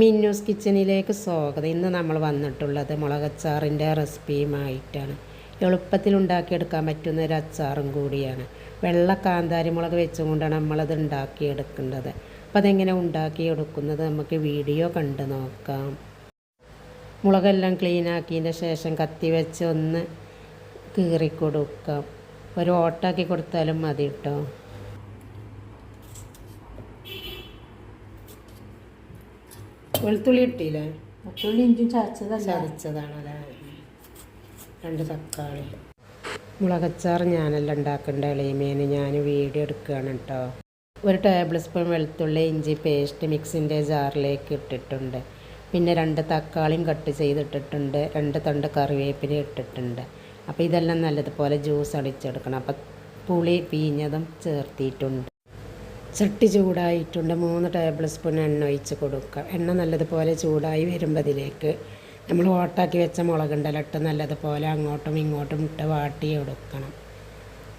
മിന്നൂസ് കിച്ചണിലേക്ക് സ്വാഗതം. ഇന്ന് നമ്മൾ വന്നിട്ടുള്ളത് മുളകച്ചാറിന്റെ റെസിപ്പിയുമായിട്ടാണ്. എളുപ്പത്തിൽ ഉണ്ടാക്കിയെടുക്കാൻ പറ്റുന്ന ഒരു അച്ചാറും കൂടിയാണ്. വെള്ള കാന്താരി മുളക് വെച്ചുകൊണ്ടാണ് നമ്മളത് ഉണ്ടാക്കിയെടുക്കേണ്ടത് അപ്പം അതെങ്ങനെ ഉണ്ടാക്കിയെടുക്കുന്നത് നമുക്ക് വീഡിയോ കണ്ടു നോക്കാം. മുളകെല്ലാം ക്ലീൻ ശേഷം കത്തി വെച്ച് ഒന്ന് കീറി കൊടുക്കാം ഒരു ഓട്ടാക്കി കൊടുത്താലും മതി കേട്ടോ. വെളുത്തുള്ളി ഇട്ടില്ലേ? വെളുത്തുള്ളി ഇഞ്ചും ചതച്ചതല്ല? ചതച്ചതാണ് രണ്ട് തക്കാളി. മുളകച്ചാർ ഞാനെല്ലാം ഉണ്ടാക്കേണ്ട ഇളയമേന് ഞാൻ വീഡിയോ എടുക്കുകയാണ് കേട്ടോ. ഒരു ടേബിൾ സ്പൂൺ വെളുത്തുള്ളി ഇഞ്ചി പേസ്റ്റ് മിക്സിന്റെ ജാറിലേക്ക് ഇട്ടിട്ടുണ്ട്. പിന്നെ രണ്ട് തക്കാളിയും കട്ട് ചെയ്തിട്ടിട്ടുണ്ട്. രണ്ട് തണ്ട് കറിവേപ്പില ഇട്ടിട്ടുണ്ട്. അപ്പോൾ ഇതെല്ലാം നല്ലതുപോലെ ജ്യൂസ് അടിച്ചെടുക്കണം. അപ്പം പുളി പീഞ്ഞതും ചേർത്തിയിട്ടുണ്ട്. ചട്ടി ചൂടായിട്ടുണ്ട്. മൂന്ന് ടേബിൾ സ്പൂൺ എണ്ണ ഒഴിച്ച് കൊടുക്കുക എണ്ണ നല്ലതുപോലെ ചൂടായി വരുമ്പോൾ അതിലേക്ക് നമ്മൾ ഓട്ടാക്കി വെച്ച മുളകുണ്ടല്ലോ ഇട്ട് നല്ലതുപോലെ അങ്ങോട്ടും ഇങ്ങോട്ടും ഇട്ട് വാട്ടി എടുക്കണം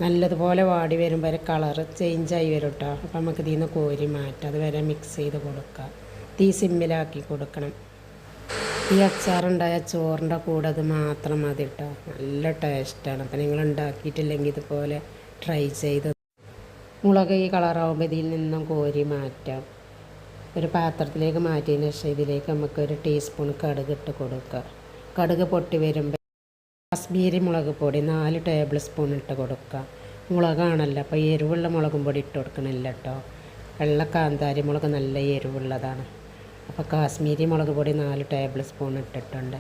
നല്ലതുപോലെ വാടി വരുമ്പോൾ ഒരു കളറ് ചേഞ്ചായി വരും കേട്ടോ അപ്പോൾ നമുക്ക് ഇതിൽ നിന്ന് കോരി മാറ്റാം. അതുവരെ മിക്സ് ചെയ്ത് കൊടുക്കുക തീ സിമ്മിലാക്കി കൊടുക്കണം. ഈ അച്ചാറുണ്ടായ ചോറിന്റെ കൂടെ അത് മാത്രം മതി കേട്ടോ നല്ല ടേസ്റ്റാണ് അപ്പോൾ നിങ്ങൾ ഉണ്ടാക്കിയിട്ടില്ലെങ്കിൽ ഇതുപോലെ ട്രൈ ചെയ്ത് മുളക് ഈ കളറാവുമ്പോൾ ഇതിൽ നിന്നും കോരി മാറ്റാം. ഒരു പാത്രത്തിലേക്ക് മാറ്റിയതിന് ശേഷം ഇതിലേക്ക് നമുക്ക് ഒരു ടീസ്പൂൺ കടുക് ഇട്ട് കൊടുക്കുക. കടുക് പൊട്ടി വരുമ്പോൾ കാശ്മീരി മുളക് പൊടി നാല് ടേബിൾ സ്പൂൺ ഇട്ട് കൊടുക്കുക. മുളകാണല്ലോ അപ്പോൾ എരിവുള്ള മുളകും പൊടി ഇട്ട് കൊടുക്കണില്ല കേട്ടോ വെള്ള കാന്താരി മുളക് നല്ല എരിവുള്ളതാണ്. അപ്പോൾ കാശ്മീരി മുളക് പൊടി നാല് ടേബിൾ സ്പൂൺ ഇട്ടിട്ടുണ്ട്.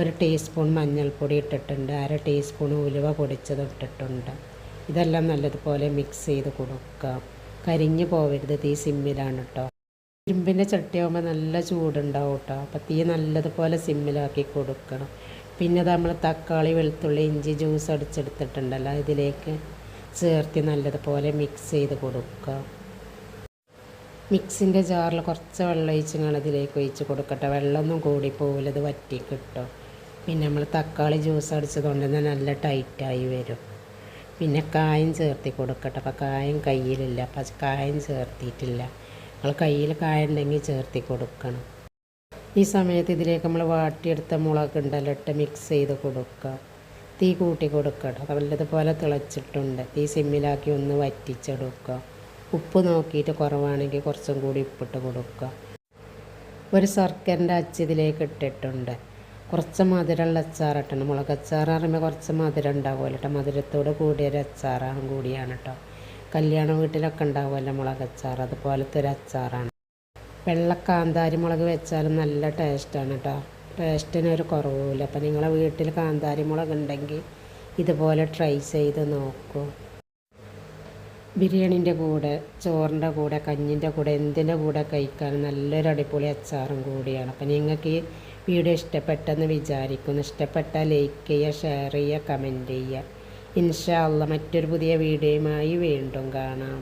ഒരു ടീസ്പൂൺ മഞ്ഞൾപ്പൊടി ഇട്ടിട്ടുണ്ട്. അര ടീസ്പൂൺ ഉലുവ പൊടിച്ചത് ഇട്ടിട്ടുണ്ട്. ഇതെല്ലാം നല്ലതുപോലെ മിക്സ് ചെയ്ത് കൊടുക്കുക. കരിഞ്ഞു പോവരുത് തീ സിമ്മിലാണ് കേട്ടോ ഇരുമ്പിന്റെ ചട്ടിയാകുമ്പോൾ നല്ല ചൂടുണ്ടാവും കേട്ടോ അപ്പോൾ തീ നല്ലതുപോലെ സിമ്മിലാക്കി കൊടുക്കണം. പിന്നെ അത് നമ്മൾ തക്കാളി വെളുത്തുള്ളി ഇഞ്ചി ജ്യൂസ് അടിച്ചെടുത്തിട്ടുണ്ടല്ലോ. ഇതിലേക്ക് ചേർത്തി നല്ലതുപോലെ മിക്സ് ചെയ്ത് കൊടുക്കുക. മിക്സിന്റെ ജാറിൽ കുറച്ച് വെള്ളം ഒഴിച്ചിങ്ങനെ ഇതിലേക്ക് ഒഴിച്ച് കൊടുക്കട്ടെ. വെള്ളമൊന്നും കൂടി പോകില്ല ഇത് വറ്റി കിട്ടും പിന്നെ നമ്മൾ തക്കാളി ജ്യൂസ് അടിച്ചതുകൊണ്ട് തന്നെ നല്ല ടൈറ്റായി വരും. പിന്നെ കായം ചേർത്തി കൊടുക്കട്ടെ. അപ്പോൾ കായം കയ്യിലില്ല. അപ്പം കായം ചേർത്തിയിട്ടില്ല. നമ്മൾ കയ്യിൽ കായം ഉണ്ടെങ്കിൽ ചേർത്തി കൊടുക്കണം. ഈ സമയത്ത് ഇതിലേക്ക് നമ്മൾ വാട്ടിയെടുത്ത മുളക് ഉണ്ടല്ലോ ഇട്ട് മിക്സ് ചെയ്ത് കൊടുക്കുക. തീ കൂട്ടി കൊടുക്കട്ടെ. നല്ലതുപോലെ തിളച്ചിട്ടുണ്ട്. തീ സിമ്മിലാക്കി ഒന്ന് വറ്റിച്ചെടുക്കുക. ഉപ്പ് നോക്കിയിട്ട് കുറവാണെങ്കിൽ കുറച്ചും കൂടി ഉപ്പിട്ട് കൊടുക്കുക. ഒരു ശർക്കരന്റെ അച്ചിതിലേക്ക് ഇട്ടിട്ടുണ്ട്. കുറച്ച് മധുരമുള്ള അച്ചാറിട്ടുണ്ട് മുളക് അച്ചാർ പറയുമ്പോൾ കുറച്ച് മധുരം ഉണ്ടാവുമല്ലോ കേട്ടോ മധുരത്തോട് കൂടിയൊരു അച്ചാറാണ് കൂടിയാണ് കേട്ടോ കല്യാണ വീട്ടിലൊക്കെ ഉണ്ടാവുമല്ലോ മുളക് അച്ചാർ അതുപോലത്തെ ഒരു അച്ചാറാണ്. വെള്ള കാന്താരി മുളക് വെച്ചാലും നല്ല ടേസ്റ്റാണ് കേട്ടോ ടേസ്റ്റിന് ഒരു കുറവുമില്ല. അപ്പം നിങ്ങളെ വീട്ടിൽ കാന്താരി മുളക് ഉണ്ടെങ്കിൽ ഇതുപോലെ ട്രൈ ചെയ്ത് നോക്കൂ. ബിരിയാണിന്റെ കൂടെ ചോറിന്റെ കൂടെ കഞ്ഞിന്റെ കൂടെ എന്തിന്റെ കൂടെ കഴിക്കാൻ നല്ലൊരു അടിപൊളി അച്ചാറും കൂടിയാണ്. അപ്പം നിങ്ങൾക്ക് ഈ വീഡിയോ ഇഷ്ടപ്പെട്ടെന്ന് വിചാരിക്കുന്നു. ഇഷ്ടപ്പെട്ടാൽ ലൈക്ക് ചെയ്യുക ഷെയർ ചെയ്യുക കമന്റ് ചെയ്യുക. ഇൻഷാ അല്ല മറ്റൊരു പുതിയ വീഡിയോയുമായി വീണ്ടും കാണാം.